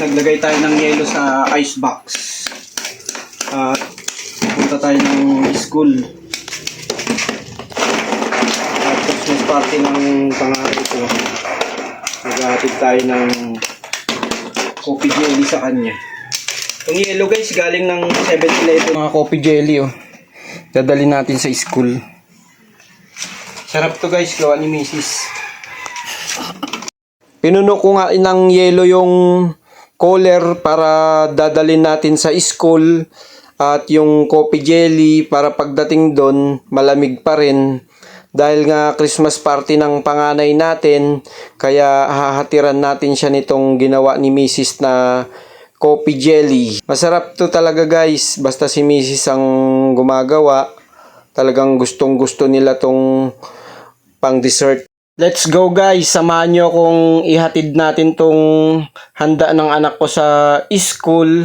naglagay tayo ng yelo sa ice box. At punta tayo ng school. At Christmas party ng pangarap ko. Naghahatid tayo ng coffee jelly sa kanya. Itong yelo guys, galing ng 7-Eleven. Mga coffee jelly oh. Dadali natin sa school. Sarap to guys, gawa ni Mrs. Pinuno ko nga ng yelo yung cooler para dadalhin natin sa school at yung coffee jelly para pagdating doon malamig pa rin dahil nga Christmas party ng panganay natin kaya hahatiran natin siya nitong ginawa ni Mrs. na coffee jelly. Masarap to talaga guys basta si Mrs. ang gumagawa talagang gustong gusto nila tong pang dessert Let's go guys, samahan nyo kung ihatid natin tong handa ng anak ko sa school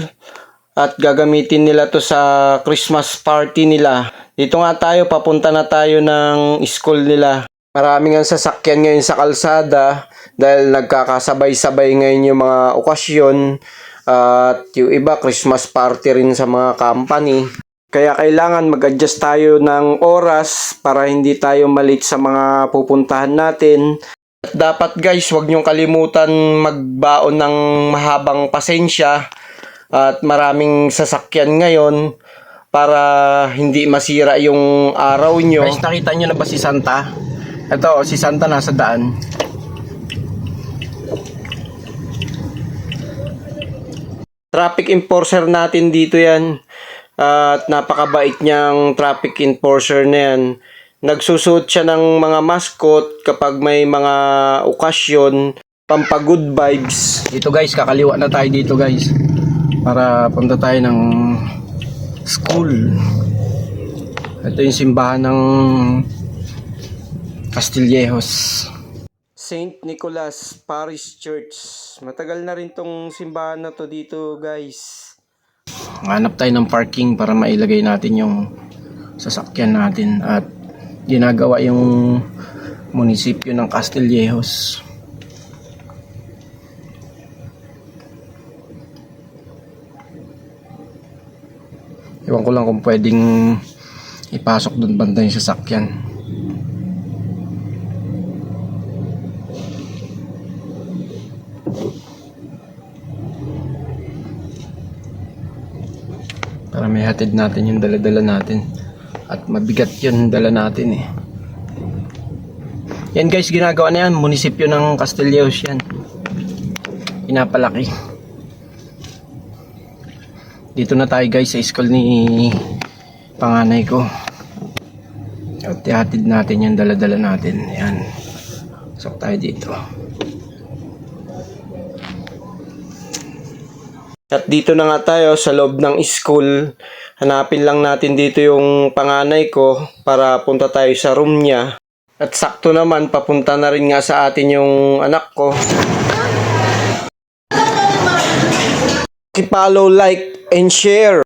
at gagamitin nila to sa Christmas party nila. Dito nga tayo, papunta na tayo ng school nila. Maraming ang sasakyan ngayon sa kalsada dahil nagkakasabay-sabay ngayon yung mga okasyon at yung iba Christmas party rin sa mga company. Kaya kailangan mag-adjust tayo ng oras para hindi tayo malit sa mga pupuntahan natin. At dapat guys, huwag niyong kalimutan magbaon ng mahabang pasensya at maraming sasakyan ngayon para hindi masira yung araw nyo. Guys, nakita nyo na ba si Santa? Ito, si Santa nasa daan. Traffic enforcer natin dito yan. At napakabait niyang traffic enforcer na yan. Nagsusuot siya ng mga mascot kapag may mga okasyon, pampa good vibes. Dito guys, kakaliwa na tayo dito guys. Para punta tayo ng school. Ito yung simbahan ng Castillejos. St. Nicholas Parish Church. Matagal na rin tong simbahan na to dito guys. Hanap tayo ng parking para mailagay natin yung sasakyan natin at ginagawa yung munisipyo ng Castillejos. Iwan ko lang kung pwedeng ipasok doon banda yung sasakyan. Para may hatid natin yung dala-dala natin. At mabigat yun dala natin eh. Yan guys ginagawa na yan. Munisipyo ng Castilleos yan. Pinapalaki. Dito na tayo guys sa school ni panganay ko. At ihatid natin yung dala-dala natin. Yan. Sok tayo dito At dito na nga tayo sa loob ng school. Hanapin lang natin dito yung panganay ko para punta tayo sa room niya. At sakto naman, papunta na rin nga sa atin yung anak ko. I-follow, like, and share.